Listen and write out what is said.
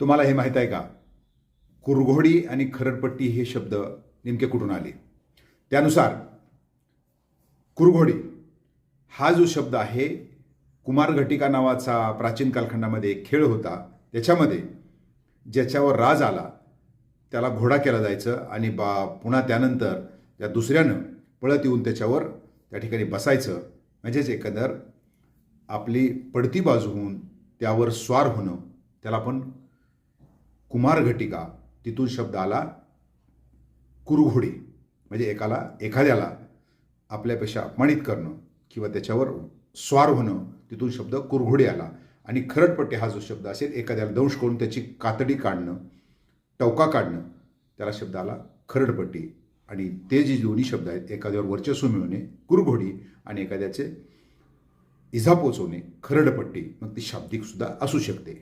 तुम्हाला हे माहीत आहे का? कुरघोडी आणि खरडपट्टी हे शब्द नेमके कुठून आले? त्यानुसार कुरघोडी हा जो शब्द आहे कुमार घटिका नावाचा प्राचीन कालखंडामध्ये एक खेळ होता. त्याच्यामध्ये ज्याच्यावर राज आला त्याला घोडा केला जायचं आणि बा पुन्हा त्यानंतर त्या दुसऱ्यानं पळत येऊन त्याच्यावर त्या ठिकाणी बसायचं. म्हणजेच एकंदर आपली पडती बाजू होऊन त्यावर स्वार होणं त्याला पण कुमार घटिका तिथून शब्द आला कुरघोडी. म्हणजे एकाला एखाद्याला आपल्यापेक्षा अपमानित करणं किंवा त्याच्यावर स्वार होणं तिथून शब्द कुरघोडी आला. आणि खरडपट्टी हा जो शब्द असेल एखाद्याला दंश करून त्याची कातडी काढणं टवका काढणं त्याला शब्द आला खरडपट्टी आणि ते जे दोन्ही शब्द आहेत एखाद्यावर वर्चस्व मिळवणे कुरघोडी आणि एखाद्याचे इजा पोचवणे खरडपट्टी मग ती शाब्दिकसुद्धा असू शकते.